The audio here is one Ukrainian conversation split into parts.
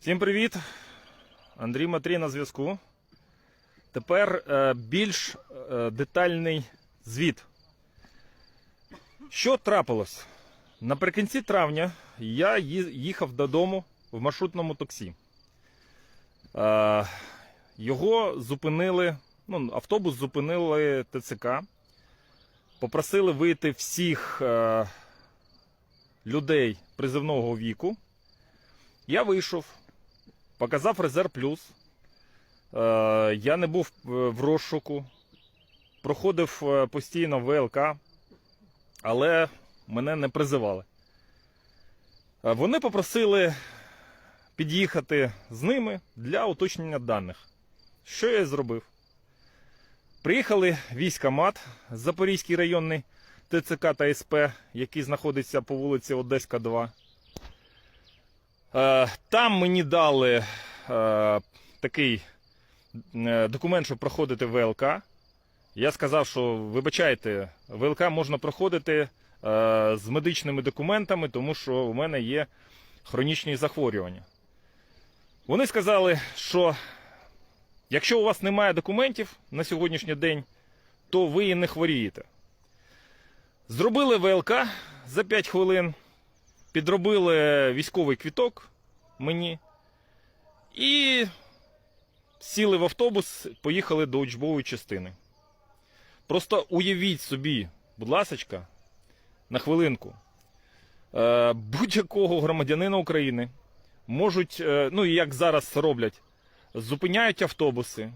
Всім привіт! Андрій Матрій на зв'язку. Тепер е, більш е, детальний звіт. Що трапилось? Наприкінці травня я їхав додому в маршрутному таксі. Е, його зупинили, ну, автобус зупинили ТЦК. Попросили вийти всіх людей призивного віку. Я вийшов, показав резерв плюс. Е, я не був е, в розшуку, проходив е, постійно ВЛК, але мене не призивали. Вони попросили під'їхати з ними для уточнення даних. Що я зробив? Приїхали військомат, Запорізький районний ТЦК та СП, який знаходиться по вулиці Одеська, 2. Е, Там мені дали е, такий е, документ, щоб проходити ВЛК. Я сказав, що вибачайте, ВЛК можна проходити з медичними документами, тому що у мене є хронічні захворювання. Вони сказали, що якщо у вас немає документів на сьогоднішній день, то ви і не хворієте. Зробили ВЛК за 5 хвилин підробили військовий квіток мені і сіли в автобус, поїхали до учбової частини. Просто уявіть собі, будь ласочка, на хвилинку, е, будь-якого громадянина України можуть, е, ну і як зараз роблять, зупиняють автобуси. Е,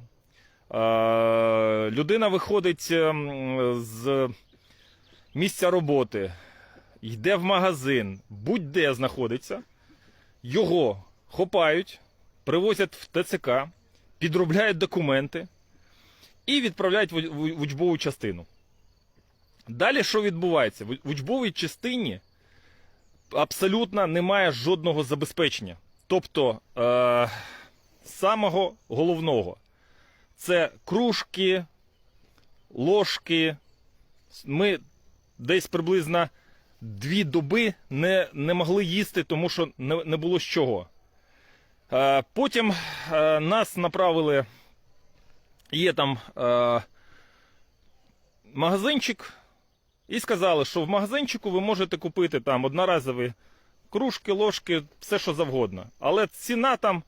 людина виходить ем, з місця роботи, йде в магазин, будь-де знаходиться, його хопають, привозять в ТЦК, підробляють документи і відправляють в учбову частину. Далі що відбувається? В учбовій частині абсолютно немає жодного забезпечення. Тобто е- самого головного це кружки, ложки. Ми десь приблизно дві доби не, не могли їсти, тому що не, не було з чого. Е, потім е, нас направили. Є там е, магазинчик, і сказали, що в магазинчику ви можете купити там одноразові кружки, ложки, все що завгодно. Але ціна там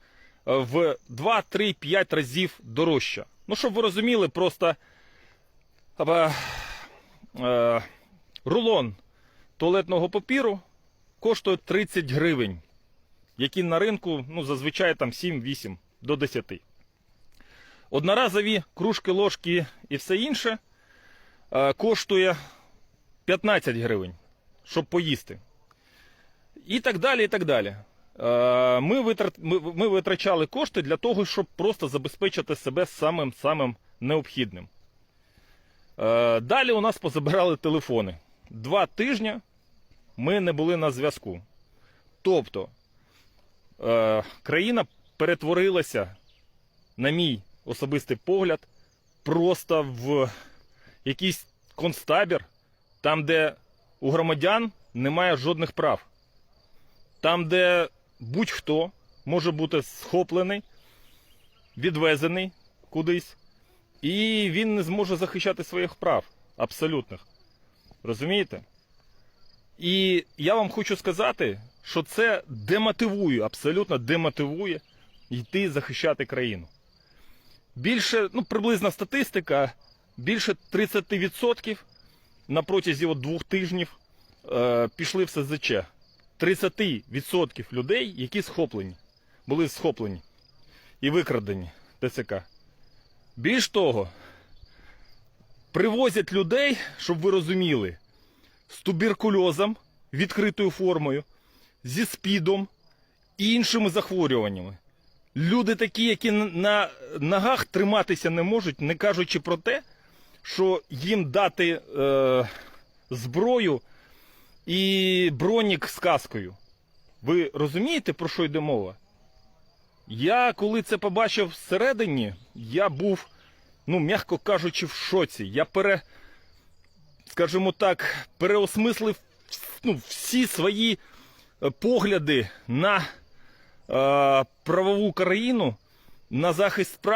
е, в 2, 3, 5 разів дорожча. Ну, щоб ви розуміли, просто е, е, рулон туалетного папіру коштує 30 гривень, які на ринку ну, зазвичай там 7-8 до 10. Одноразові кружки, ложки і все інше е, коштує 15 гривень, щоб поїсти. І так далі, і так далі. Е, Ми, витрачали кошти для того, щоб просто забезпечити себе самим самим необхідним. Е, Далі у нас позабирали телефони. Два тижні ми не були на зв'язку. Тобто е, країна перетворилася, на мій особистий погляд, просто в якийсь концтабір, там, де у громадян немає жодних прав. Там, де будь-хто може бути схоплений, відвезений кудись, і він не зможе захищати своїх прав абсолютних. Розумієте? І я вам хочу сказати, що це демотивує, абсолютно демотивує йти захищати країну. Більше, ну, приблизна статистика, більше 30% на протязі от двох тижнів е, пішли в СЗЧ. 30% людей, які схоплені, були схоплені і викрадені ТЦК. Більш того, привозять людей, щоб ви розуміли, з туберкульозом, відкритою формою, зі спідом і іншими захворюваннями. Люди такі, які на- ногах триматися не можуть, не кажучи про те, що їм дати е, зброю і бронік з каскою. Ви розумієте, про що йде мова? Я, коли це побачив всередині, я був, ну, м'яко кажучи, в шоці. Я пере, скажімо так, переосмислив ну, всі свої е, погляди на е, правову країну на захист прав.